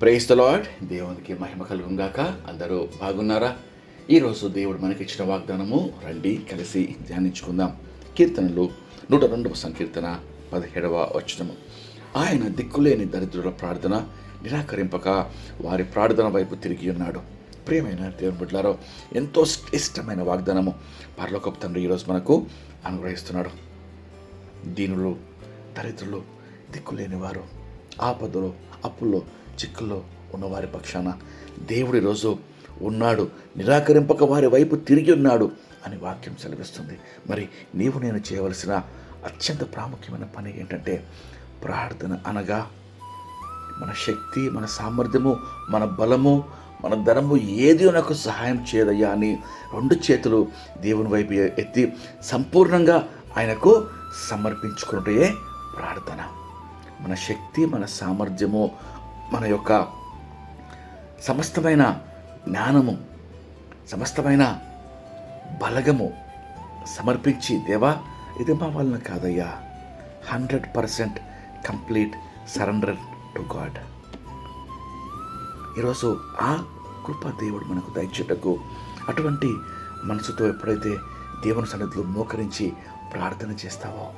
Praise the lord దేవునికి మహిమ కలుగుగాక అందరూ బాగున్నారా? ఈరోజు దేవుడు మనకిచ్చిన వాగ్దానము రండి కలిసి ధ్యానించుకుందాం. కీర్తనలు నూట రెండవ సంకీర్తన పదిహేడవ వచనము. ఆయన దిక్కులేని దరిద్రుల ప్రార్థన నిరాకరింపక వారి ప్రార్థన వైపు తిరిగి ఉన్నాడు. ప్రియమైన దేవుని బిడ్డలారో ఎంతో ఇష్టమైన వాగ్దానము పరలోకపు తండ్రి ఈరోజు మనకు అనుగ్రహిస్తున్నాడు. దీనులు దరిద్రులు దిక్కులేని వారు ఆపదలో అప్పుల్లో చిక్కుల్లో ఉన్నవారి పక్షాన దేవుడు ఈరోజు ఉన్నాడు నిరాకరింపక వారి వైపు తిరిగి ఉన్నాడు అని వాక్యం సెలవిస్తుంది. మరి నీవు నేను చేయవలసిన అత్యంత ప్రాముఖ్యమైన పని ఏంటంటే ప్రార్థన అనగా మన శక్తి మన సామర్థ్యము మన బలము మన ధనము ఏది నాకు సహాయం చేయదయ్యా అని రెండు చేతులు దేవుని వైపు ఎత్తి సంపూర్ణంగా ఆయనకు సమర్పించుకుంటే ప్రార్థన. మన శక్తి మన సామర్థ్యము మన యొక్క సమస్తమైన జ్ఞానము సమస్తమైన బలగము సమర్పించి దేవా ఇది మా వలన కాదయ్యా. Hundred percent complete surrender to God. ఈరోజు ఆ కృప దేవుడు మనకు దయచేటకు అటువంటి మనసుతో ఎప్పుడైతే దేవుని సన్నిధిలో మోకరించి ప్రార్థన చేస్తావో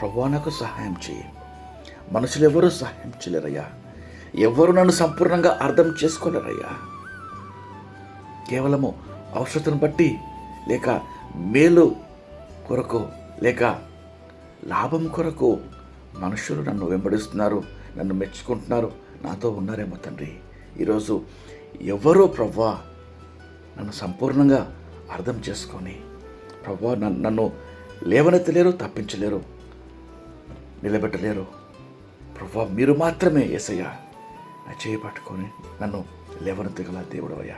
ప్రభు నాకు సహాయం చేయి. మనుషులు ఎవరూ సహాయం చేయలేరయ్యా. ఎవరు నన్ను సంపూర్ణంగా అర్థం చేసుకోలేరయ్యా కేవలము అవసరతను బట్టి లేక మేలు కొరకు లేక లాభం కొరకు మనుషులు నన్ను వెంబడిస్తున్నారు నన్ను మెచ్చుకుంటున్నారు నాతో ఉన్నారేమో తండ్రి. ఈరోజు ఎవరో ప్రవ్వా నన్ను సంపూర్ణంగా అర్థం చేసుకొని ప్రవ్వా నన్ను నన్ను లేవనెత్తలేరు తప్పించలేరు నిలబెట్టలేరు. ప్రవ్వా మీరు మాత్రమే ఏసయ్యా. నా చేయి పట్టుకొని నన్ను లేవనెత్తగల దేవుడు అయ్యా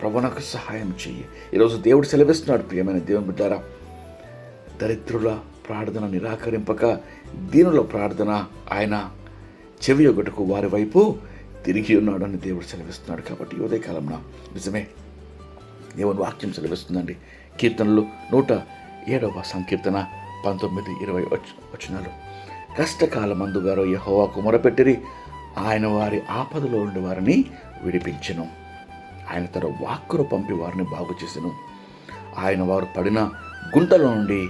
ప్రభు నాకు సహాయం చెయ్యి. ఈరోజు దేవుడు సెలవిస్తున్నాడు ప్రియమైన దేవుని బిడ్డారా. దరిద్రుల ప్రార్థన నిరాకరింపక దీనుల ప్రార్థన ఆయన చెవి ఒకటకు వారి వైపు తిరిగి ఉన్నాడని దేవుడు సెలవిస్తున్నాడు కాబట్టి ఈ నిజమే దేవుని వాక్యం సెలవిస్తుందండి. కీర్తనలు నూట ఏడవ సంకీర్తన పంతొమ్మిది ఇరవై వచ్ వచనాలు. కష్టకాలమందు గారు యహోవాకు మొరపెట్టిరి ఆయన వారి ఆపదలో ఉండి వారిని విడిపించను. ఆయన తన వాక్కును పంపి వారిని బాగు చేసెను. ఆయన వారు పడిన గుంటలో నుండి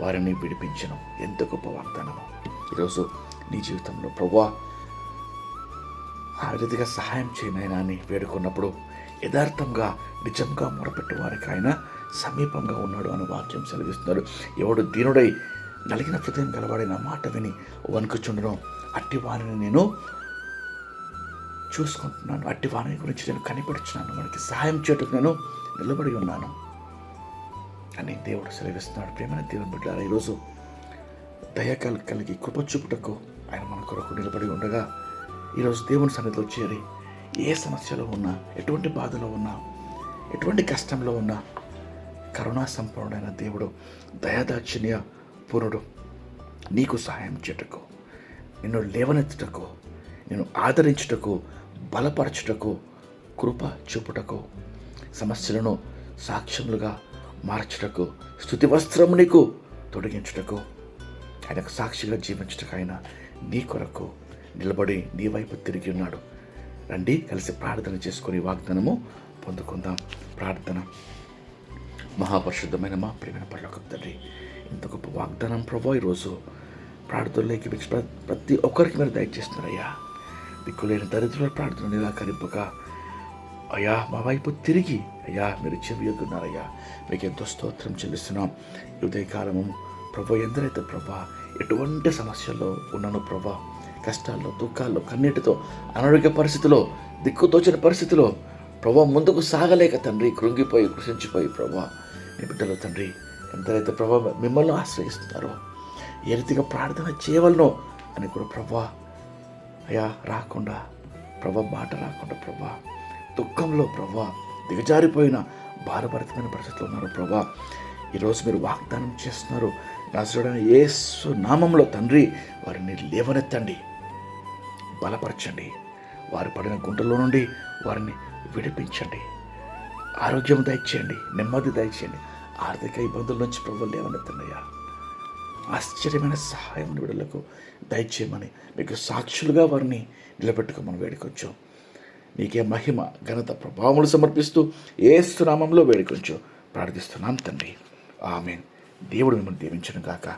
వారిని విడిపించను. ఎంత గొప్ప వాగ్దానము. ఈరోజు నీ జీవితంలో ప్రభా ఆ రీతిగా సహాయం చేయనైనా అని వేడుకున్నప్పుడు యథార్థంగా నిజంగా మొరపెట్టే వారికి ఆయన సమీపంగా ఉన్నాడు అని వాక్యం సెలవిస్తున్నాడు ఎవడు దీనుడై నలిగిన హృదయం గలవాడిన మాట విని వణుకుచుండను అట్టి వారిని నేను చూసుకుంటున్నాను. అట్టి వారిని గురించి నేను కనిపెడుచున్నాను. మనకి సహాయం చేయటకు నేను నిలబడి ఉన్నాను. అని దేవుడు సెలవిస్తున్నాడు. ప్రేమైన దేవుని బిడ్డారా ఈరోజు దయకల్ కలిగి కృప చూపుటకు ఆయన మన కొరకు నిలబడి ఉండగా ఈరోజు దేవుని సన్నిధిలో చేరి ఏ సమస్యలో ఉన్నా ఎటువంటి బాధలో ఉన్నా ఎటువంటి కష్టంలో ఉన్నా కరుణా సంపన్నుడైన దేవుడు దయాదాక్షిణ్య పూర్ణుడు నీకు సహాయం చేయటకు నిన్ను లేవనెత్తుటకు నేను ఆదరించుటకు బలపరచుటకు కృప చూపుటకు సమస్యలను సాక్ష్యములుగా మార్చుటకు స్థుతి వస్త్రము నీకు తొడిగించుటకు ఆయనకు సాక్షిగా జీవించుటకు ఆయన నీ కొరకు నిలబడి నీ వైపు తిరిగి ఉన్నాడు. రండి కలిసి ప్రార్థన చేసుకొని వాగ్దానము పొందుకుందాం. ప్రార్థన. మహాపరిశుద్ధమైన మా ప్రేమైన పర్లోక తండ్రి ఇంత గొప్ప వాగ్దానం ప్రభా ఈరోజు ప్రార్థనలోకి ప్రతి ఒక్కరికి మీరు దయచేస్తున్నారయ్యా. దిక్కులేని దరిద్రుల ప్రార్థన నిరాకరింపక అయ్యా మా వైపు తిరిగి అయ్యా మీరు చెవియొద్దున్నారయ్యా మీకు ఎంతో స్తోత్రం చెల్లిస్తున్నాం. ఉదయకాలము ప్రభా ఎందరైతే ప్రభా ఎటువంటి సమస్యల్లో ఉన్నాను ప్రభా కష్టాల్లో దుఃఖాల్లో కన్నీటితో అనారోగ్య పరిస్థితిలో దిక్కుతోచిన పరిస్థితిలో ప్రభా ముందుకు సాగలేక తండ్రి కృంగిపోయి కృషించిపోయి ప్రభా మీ బిడ్డలో తండ్రి ఎంతైతే ప్రభా మిమ్మల్ని ఆశ్రయిస్తున్నారో ఏ రీతిగా ప్రార్థన చేయవలనో అని కూడా ప్రభా అయ్యా రాకుండా ప్రభా మాట రాకుండా ప్రభా. దుఃఖంలో ప్రభా దిగజారిపోయిన భారభరితమైన పరిస్థితులు ఉన్నారు ప్రభా. ఈరోజు మీరు వాగ్దానం చేస్తున్నారు నజరుడైన యేసు నామంలో తండ్రి వారిని లేవనెత్తండి బలపరచండి. వారు పడిన గుంటలో నుండి వారిని విడిపించండి. ఆరోగ్యం దయచేయండి నెమ్మది దయచేయండి. ఆర్థిక ఇబ్బందుల నుంచి ప్రభు లేవనెత్తండి అయ్యా. ఆశ్చర్యమైన సహాయం విడుదలకు దయచేయమని మీకు సాక్షులుగా వారిని నిలబెట్టుకోమని వేడుకొంచాం. నీకే మహిమ ఘనత ప్రభావములు సమర్పిస్తూ ఏసునామంలో వేడుకొంచు. ప్రార్థిస్తున్నాం తండ్రి. ఆమెన్. దేవుడు మిమ్మల్ని దీవించను గాక